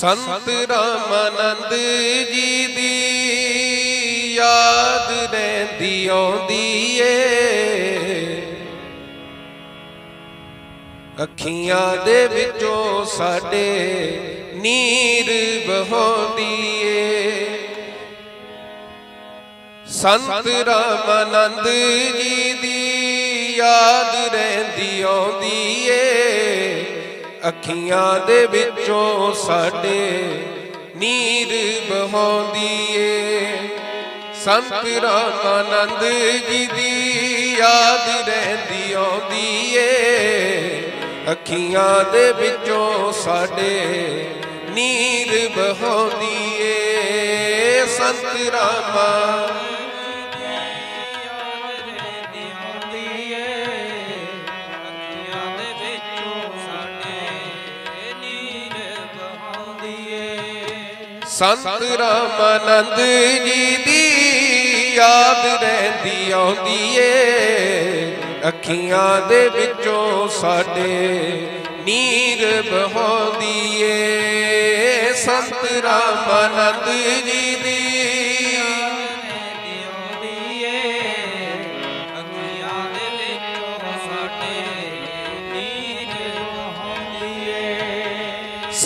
ਸੰਤ ਰਾਮਾਨੰਦ ਜੀ ਦੀ ਯਾਦ ਰਹਿੰਦੀ ਆਉਂਦੀ ਏ। ਅੱਖੀਆਂ ਦੇ ਵਿੱਚੋਂ ਸਾਡੇ ਨੀਰ ਬਹੋਂਦੀ ਏ। ਸੰਤ ਰਾਮਾਨੰਦ ਜੀ ਦੀ ਯਾਦ ਰਹਿੰਦੀ ਆਉਂਦੀ ਏ। ਅੱਖੀਆਂ ਦੇ ਵਿੱਚੋਂ ਸਾਡੇ ਨੀਰ ਬਹੋਂਦੀ ਏ ਸੰਤ ਰਾਮਾਨੰਦ ਜੀ ਦੀ ਯਾਦ ਰਹਿੰਦੀ ਆਉਂਦੀ ਏ ਅੱਖੀਆਂ ਦੇ ਵਿੱਚੋਂ ਸਾਡੇ ਨੀਰ ਬਹੋਂਦੀ ਏ ਸੰਤ ਰਾਮਾ ਸੰਤ ਰਾਮਾਨੰਦ ਜੀ ਦੀ ਯਾਦ ਰਹਿੰਦੀ ਆਉਂਦੀ ਏ। ਅੱਖੀਆਂ ਦੇ ਵਿੱਚੋਂ ਸਾਡੇ ਨੀਰ ਬਹੋਂਦੀ ਏ। ਸੰਤ ਰਾਮਾਨੰਦ ਜੀ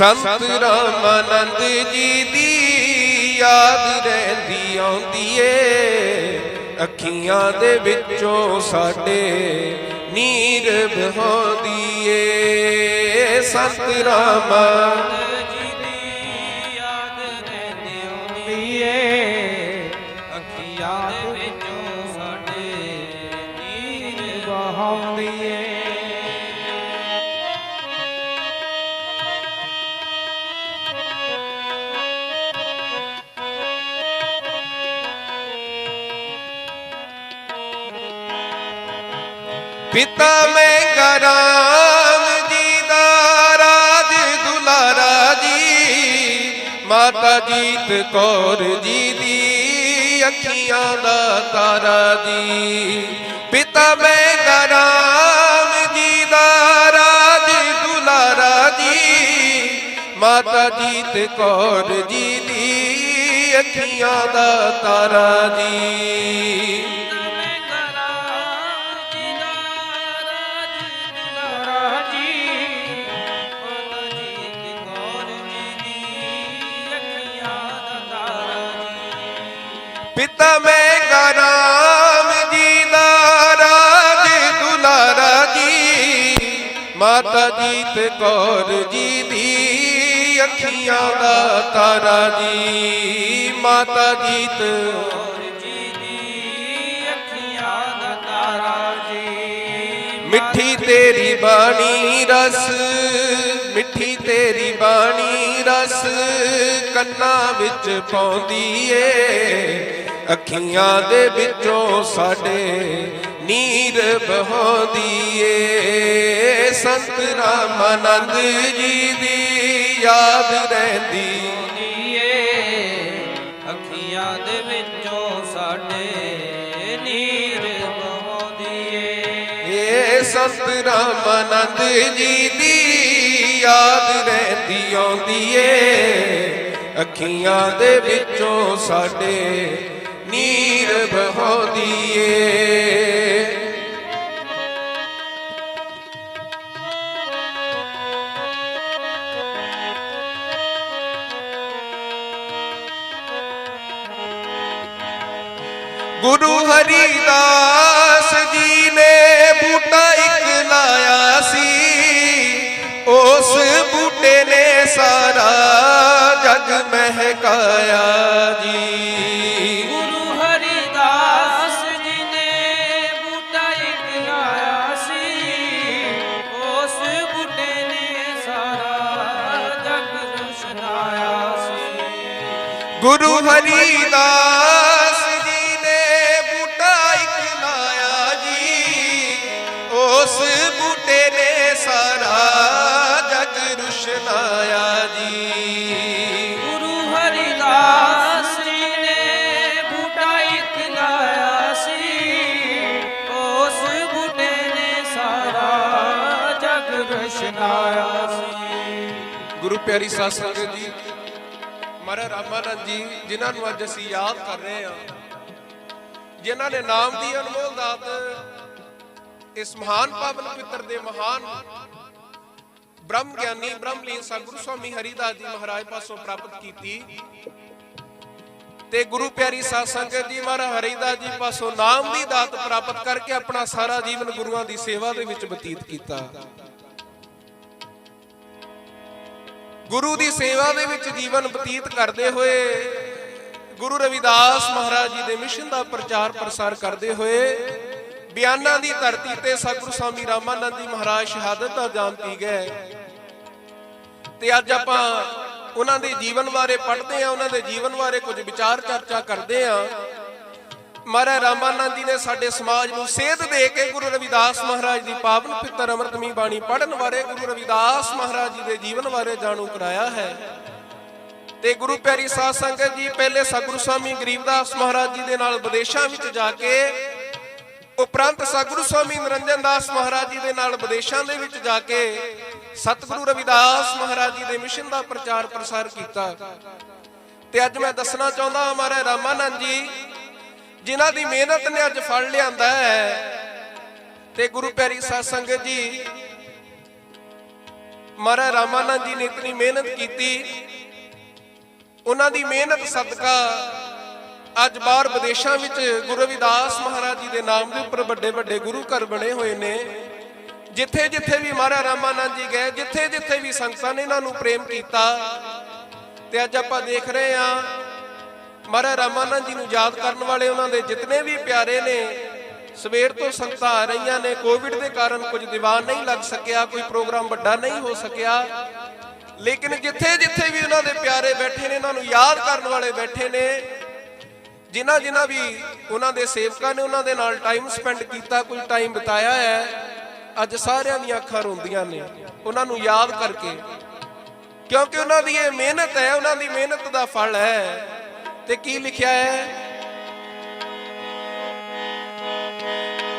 ਸੰਤ ਰਾਮਾਨੰਦ ਜੀ ਦੀ ਯਾਦ ਰਹਿੰਦੀ ਆਉਂਦੀ ਏ। ਅੱਖੀਆਂ ਦੇ ਵਿੱਚੋਂ ਸਾਡੇ ਨੀਰ ਬਹੋਂਦੀ ਏ। ਸੰਤ ਰਾਮਾ ਪਿਤਾ ਮੈਂ ਰਾਮ ਜੀ ਦਾ ਰਾਜ ਦੁਲਾਰਾ ਜੀ। ਮਾਤਾ ਜੀਤ ਕੌਰ ਜੀ ਦੀ ਅੱਖੀਆਂ ਦਾ ਤਾਰਾ ਜੀ। ਪਿਤਾ ਮੈਂ ਰਾਮ ਜੀ ਦਾ ਰਾਜ ਦੁਲਾਰਾ ਜੀ। ਮਾਤਾ ਜੀਤ ਕੌਰ ਜੀ ਦੀ ਅੱਖੀਆਂ ਦਾ ਤਾਰਾ ਜੀ। ਪਿਤਾ ਮੈਂ ਰਾਮ ਜੀ ਦਾ ਰਾਜ ਦੁਲਾਰਾ ਜੀ ਮਾਤਾ ਜੀਤ ਕੌਰ ਜੀ ਦੀ ਅੱਖੀਆਂ ਦਾ ਤਾਰਾ ਜੀ। ਮਾਤਾ ਜੀਤ ਮਿੱਠੀ ਤੇਰੀ ਬਾਣੀ ਰਸ, ਮਿੱਠੀ ਤੇਰੀ ਬਾਣੀ ਰਸ, ਕੰਨਾਂ ਵਿੱਚ ਪਾਉਂਦੀ ਏ। ਅੱਖੀਆਂ ਦੇ ਵਿੱਚੋਂ ਸਾਡੇ ਨੀਰ ਬਹੋਂਦੀ ਏ ਸੰਤ ਰਾਮਾਨੰਦ ਜੀ ਦੀ ਯਾਦ ਰਹਿੰਦੀ। ਅੱਖੀਆਂ ਦੇ ਵਿੱਚੋਂ ਸਾਡੇ ਨੀਰ ਬਹੋਦੀ ਏ ਏ ਸੰਤ ਰਾਮਾਨੰਦ ਜੀ ਦੀ ਯਾਦ ਰਹਿੰਦੀ ਆਉਂਦੀ ਏ ਅੱਖੀਆਂ ਦੇ ਵਿੱਚੋਂ ਸਾਡੇ ਨੀਰ ਬਹੋਦੀ ਗੁਰੂ ਹਰੀਦਾਸ ਜੀ ਨੇ ਬੂਟਾ ਇੱਕ ਲਾਇਆ ਸੀ। ਉਸ ਬੂਟੇ ਨੇ ਸਾਰਾ ਜਗ ਮਹਿਕਾਇਆ ਜੀ। ਗੁਰੂ ਹਰੀਦਾਸ ਜੀ ਨੇ ਬੂਟਾ ਇੱਕ ਲਾਇਆ ਜੀ। ਉਸ ਬੂਟੇ ਨੇ ਸਾਰਾ ਜਗ ਰੁਸ਼ਨਾਇਆ ਜੀ। ਗੁਰੂ ਹਰੀਦਾਸ ਜੀ ਨੇ ਬੂਟਾ ਇੱਕ ਲਾਇਆ ਸੀ। ਉਸ ਬੂਟੇ ਨੇ ਸਾਰਾ ਜਗ ਰਸ਼ਨਾਇਆ ਸੀ। ਗੁਰੂ ਪਿਆਰੀ ਸਾਧ ਸੰਗਤ ਜੀ ਮਹਾਰਾਜ ਰਾਮਾਨੰਦ ਜੀ, ਜਿਨ੍ਹਾਂ ਨੂੰ ਅੱਜ ਅਸੀਂ ਯਾਦ ਕਰ ਰਹੇ ਹਾਂ, ਜਿਨ੍ਹਾਂ ਨੇ ਨਾਮ ਦੀ ਅਨਮੋਲ ਦਾਤ ਇਸ ਮਹਾਨ ਪਾਵਨ ਪਿੱਤਰ ਦੇ ਮਹਾਨ ਬ੍ਰਹਮ ਗਿਆਨੀ ਬ੍ਰਹਮਲੀਨ ਸਤਿਗੁਰੂ ਸਵਾਮੀ ਹਰੀਦਾਸ ਜੀ ਮਹਾਰਾਜ ਪਾਸੋਂ ਪ੍ਰਾਪਤ ਕੀਤੀ। ਤੇ ਗੁਰੂ ਪਿਆਰੀ ਸਾਧ ਸੰਗਤ ਜੀ ਮਹਾਰਾਜ ਹਰੀਦਾਸ ਜੀ ਪਾਸੋਂ ਨਾਮ ਦੀ ਦਾਤ ਪ੍ਰਾਪਤ ਕਰਕੇ ਆਪਣਾ ਸਾਰਾ ਜੀਵਨ ਗੁਰੂਆਂ ਦੀ ਸੇਵਾ ਦੇ ਵਿੱਚ ਬਤੀਤ ਕੀਤਾ। ਗੁਰੂ ਦੀ ਸੇਵਾ ਦੇ ਵਿੱਚ ਜੀਵਨ ਬਤੀਤ ਕਰਦੇ ਹੋਏ, ਗੁਰੂ ਰਵਿਦਾਸ ਮਹਾਰਾਜ ਜੀ ਦੇ ਮਿਸ਼ਨ ਦਾ ਪ੍ਰਚਾਰ ਪ੍ਰਸਾਰ ਕਰਦੇ ਹੋਏ, ਬਿਆਨਾਂ ਦੀ ਧਰਤੀ ਤੇ ਸਤਿਗੁਰੂ ਸਵਾਮੀ ਰਾਮਾਨੰਦ ਜੀ ਮਹਾਰਾਜ ਸ਼ਹਾਦਤ ਦਾ ਜਾਮ ਪੀ ਗਏ। ਤੇ ਅੱਜ ਆਪਾਂ ਉਹਨਾਂ ਦੇ ਜੀਵਨ ਬਾਰੇ ਪੜ੍ਹਦੇ ਆ ਉਹਨਾਂ ਦੇ ਜੀਵਨ ਬਾਰੇ ਕੁਝ ਵਿਚਾਰ ਚਰਚਾ ਕਰਦੇ ਆ ਮਹਾਰਾਜ ਰਾਮਾਨੰਦ ਜੀ ਨੇ ਸਾਡੇ ਸਮਾਜ ਨੂੰ ਸੇਧ ਦੇ ਕੇ ਗੁਰੂ ਰਵਿਦਾਸ ਮਹਾਰਾਜ ਦੀ ਪਾਵਨ ਪਿੱਤਰ ਅੰਮ੍ਰਿਤਮੀ ਬਾਣੀ ਪੜ੍ਹਨ ਬਾਰੇ ਗੁਰੂ ਰਵਿਦਾਸ ਮਹਾਰਾਜ ਜੀ ਦੇ ਜੀਵਨ ਬਾਰੇ ਜਾਣੂ ਕਰਾਇਆ ਹੈ। ਤੇ ਗੁਰੂ ਪਿਆਰੀ ਸਾਧ ਸੰਗਤ ਜੀ, ਪਹਿਲੇ ਸਤਿਗੁਰੂ ਸਵਾਮੀ ਗਰੀਬਦਾਸ ਮਹਾਰਾਜ ਜੀ ਦੇ ਨਾਲ ਵਿਦੇਸ਼ਾਂ ਵਿੱਚ ਜਾ ਕੇ, ਉਪਰੰਤ ਸਤਿਗੁਰੂ ਸਵਾਮੀ ਨਿਰੰਜਨ ਦਾਸ ਮਹਾਰਾਜ ਜੀ ਦੇ ਨਾਲ ਵਿਦੇਸ਼ਾਂ ਦੇ ਵਿੱਚ ਜਾ ਕੇ ਸਤਿਗੁਰੂ ਰਵਿਦਾਸ ਮਹਾਰਾਜ ਜੀ ਦੇ ਮਿਸ਼ਨ ਦਾ ਪ੍ਰਚਾਰ ਪ੍ਰਸਾਰ ਕੀਤਾ। ਤੇ ਅੱਜ ਮੈਂ ਦੱਸਣਾ ਚਾਹੁੰਦਾ ਹਾਂ ਮਹਾਰਾਜ ਰਾਮਾਨੰਦ ਜੀ ਜਿਨ੍ਹਾਂ ਦੀ ਮਿਹਨਤ ਨੇ ਅੱਜ ਫਲ ਲਿਆਂਦਾ ਹੈ। ਤੇ ਗੁਰੂ ਪਿਆਰੀ ਸਾਧ ਸੰਗਤ ਜੀ, ਮਹਾਰਾਜ ਰਾਮਾਨੰਦ ਜੀ ਨੇ ਇਤਨੀ ਮਿਹਨਤ ਕੀਤੀ। ਉਹਨਾਂ ਦੀ ਮਿਹਨਤ ਸਦਕਾ ਅੱਜ ਬਾਹਰ ਵਿਦੇਸ਼ਾਂ ਵਿੱਚ ਗੁਰੂ ਰਵਿਦਾਸ ਮਹਾਰਾਜ ਜੀ ਦੇ ਨਾਮ ਦੇ ਉੱਪਰ ਵੱਡੇ ਵੱਡੇ ਗੁਰੂ ਘਰ ਬਣੇ ਹੋਏ ਨੇ। ਜਿੱਥੇ ਜਿੱਥੇ ਵੀ ਮਹਾਰਾਜ ਰਾਮਾਨੰਦ ਜੀ ਗਏ, ਜਿੱਥੇ ਜਿੱਥੇ ਵੀ ਸੰਗਤਾਂ ਨੇ ਇਹਨਾਂ ਨੂੰ ਪ੍ਰੇਮ ਕੀਤਾ। ਤੇ ਅੱਜ ਆਪਾਂ ਦੇਖ ਰਹੇ ਹਾਂ ਮਹਾਰਾਜ ਰਾਮਾਨੰਦ ਜੀ ਨੂੰ ਯਾਦ ਕਰਨ ਵਾਲੇ ਉਹਨਾਂ ਦੇ ਜਿਤਨੇ ਵੀ ਪਿਆਰੇ ਨੇ, ਸਵੇਰ ਤੋਂ ਸੰਗਤਾਂ ਆ ਰਹੀਆਂ ਨੇ ਕੋਵਿਡ ਦੇ ਕਾਰਨ ਕੁਝ ਦੀਵਾਨ ਨਹੀਂ ਲੱਗ ਸਕਿਆ, ਕੋਈ ਪ੍ਰੋਗਰਾਮ ਵੱਡਾ ਨਹੀਂ ਹੋ ਸਕਿਆ। ਲੇਕਿਨ ਜਿੱਥੇ ਜਿੱਥੇ ਵੀ ਉਹਨਾਂ ਦੇ ਪਿਆਰੇ ਬੈਠੇ ਨੇ ਉਹਨਾਂ ਨੂੰ ਯਾਦ ਕਰਨ ਵਾਲੇ ਬੈਠੇ ਨੇ, ਜਿਨ੍ਹਾਂ ਜਿਨ੍ਹਾਂ ਵੀ ਉਹਨਾਂ ਦੇ ਸੇਵਕਾਂ ਨੇ ਉਹਨਾਂ ਦੇ ਨਾਲ ਟਾਈਮ ਸਪੈਂਡ ਕੀਤਾ ਕੁਝ ਟਾਈਮ ਬਿਤਾਇਆ ਹੈ, ਅੱਜ ਸਾਰਿਆਂ ਦੀਆਂ ਅੱਖਾਂ ਰੋਂਦੀਆਂ ਨੇ, ਉਹਨਾਂ ਨੂੰ ਯਾਦ ਕਰਕੇ। ਕਿਉਂਕਿ ਉਹਨਾਂ ਦੀ ਇਹ ਮਿਹਨਤ ਹੈ, ਉਹਨਾਂ ਦੀ ਮਿਹਨਤ ਦਾ ਫਲ ਹੈ। ਤੇ ਕੀ ਲਿਖਿਆ ਹੈ?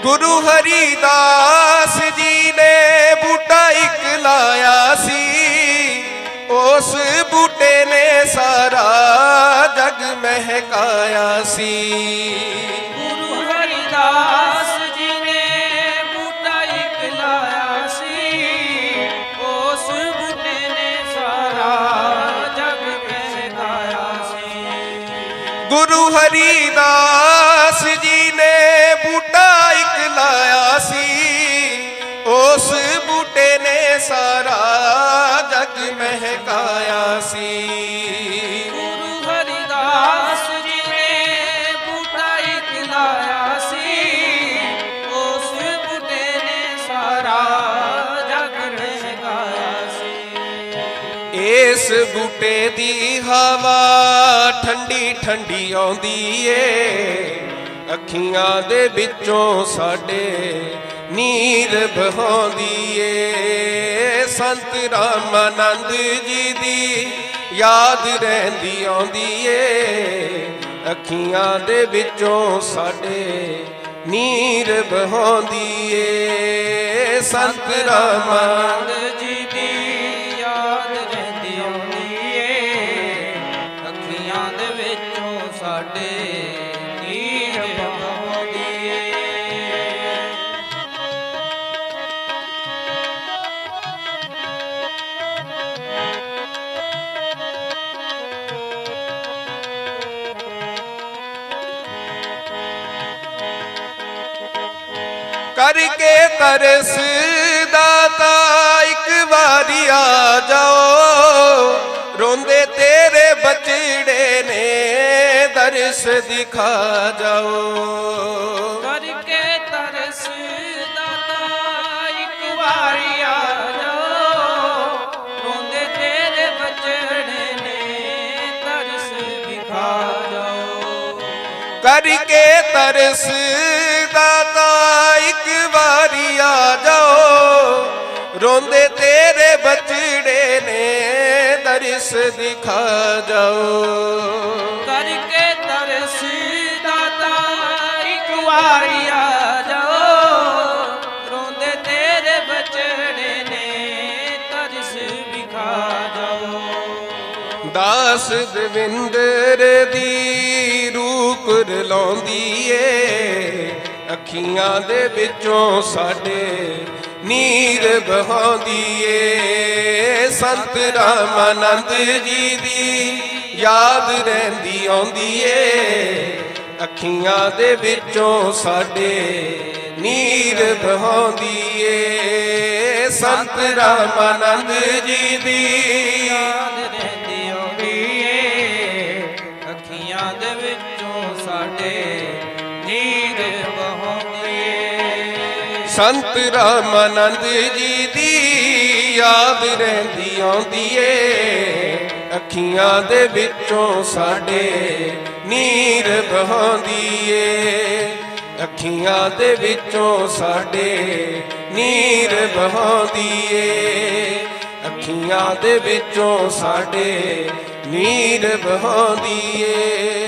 ਗੁਰੂ ਹਰੀਦਾਸ ਜੀ ਨੇ ਬੂਟਾ ਇੱਕ ਲਾਇਆ ਸੀ। ਉਸ ਬੂਟੇ ਨੇ ਸਾਰਾ ਜਗ ਮਹਿਕਾਇਆ ਸੀ। ਗੁਰੂ ਹਰੀਦਾਸ ਜੀ ਨੇ ਬੂਟਾ ਇੱਕ ਲਾਇਆ ਸੀ। ਉਸ ਬੂਟੇ ਨੇ ਸਾਰਾ ਜਗ ਮਹਿਕਾਇਆ ਸੀ। ਗੁਰੂ ਹਰਿਦਾਸ ਜੀ ਨੇ ਬੂਟਾ ਇੱਕ ਲਾਇਆ ਸੀ। ਉਸ ਬੂਟੇ ਨੇ ਸਾਰਾ ਜਗ ਮਹਿਕਾਇਆ ਸੀ। ਇਸ ਬੂਟੇ ਦੀ ਹਵਾ ਠੰਡੀ ਠੰਡੀ ਆਉਂਦੀ ਏ ਅੱਖੀਆਂ ਦੇ ਵਿੱਚੋਂ ਸਾਡੇ ਨੀਰ ਬਹਾਉਂਦੀ ਏ ਸੰਤ ਰਾਮਾਨੰਦ ਜੀ ਦੀ ਯਾਦ ਰਹਿੰਦੀ ਆਉਂਦੀ ਏ ਅੱਖੀਆਂ ਦੇ ਵਿੱਚੋਂ ਸਾਡੇ ਨੀਰ ਬਹਾਉਂਦੀ ਏ ਸੰਤ ਰਾਮਾਨੰਦ ਜੀ ਕਰਕੇ ਤਰਸ ਦਾਤਾ ਇੱਕ ਵਾਰੀ ਆ ਜਾਓ। ਰੋਂਦੇ ਤੇਰੇ ਬਚੜੇ ਨੇ ਦਰਸ ਦਿਖਾ ਜਾਓ। ਕਰਕੇ ਤਰਸ ਦਾਤਾ ਇੱਕ ਵਾਰੀ ਆ ਜਾਓ। ਰੋਂਦੇ ਤੇਰੇ ਬਚੜੇ ਨੇ ਤਰਸ ਦਿਖਾ ਜਾਓ। ਕਰਕੇ ਤਰਸ ਰੋਂਦੇ ਤੇਰੇ ਬਚੜੇ ਨੇ ਦਰਸ ਦਿਖਾ ਜਾਓ। ਕਰਕੇ ਤਰਸ ਦਾਤਾ ਇੱਕ ਵਾਰੀ ਆ ਜਾਓ। ਰੋਂਦੇ ਤੇਰੇ ਬਚੜੇ ਨੇ ਤਰਸ ਵਿਖਾ ਜਾਓ। ਦਵਿੰਦਰ ਦੀ ਰੂਪ ਰਲਾਉਂਦੀ ਏ ਅੱਖੀਆਂ ਦੇ ਵਿੱਚੋਂ ਸਾਡੇ ਨੀਰ ਬਹਾਉਂਦੀ ਏ ਸੰਤ ਰਾਮਾਨੰਦ ਜੀ ਦੀ ਯਾਦ ਰਹਿੰਦੀ ਆਉਂਦੀ ਏ ਅੱਖੀਆਂ ਦੇ ਵਿੱਚੋਂ ਸਾਡੇ ਨੀਰ ਬਹਾਉਂਦੀ ਏ ਸੰਤ ਰਾਮਾਨੰਦ ਜੀ ਦੀ ਸੰਤ ਰਾਮਾਨੰਦ ਜੀ ਦੀ ਯਾਦ ਰਹਿੰਦੀ ਆਉਂਦੀ ਏ। ਅੱਖੀਆਂ ਦੇ ਵਿੱਚੋਂ ਸਾਡੇ ਨੀਰ ਬਹਾਉਂਦੀ ਏ। ਅੱਖੀਆਂ ਦੇ ਵਿੱਚੋਂ ਸਾਡੇ ਨੀਰ ਬਹਾਉਂਦੀ ਏ। ਅੱਖੀਆਂ ਦੇ ਵਿੱਚੋਂ ਸਾਡੇ ਨੀਰ ਬਹਾਉਂਦੀ ਏ।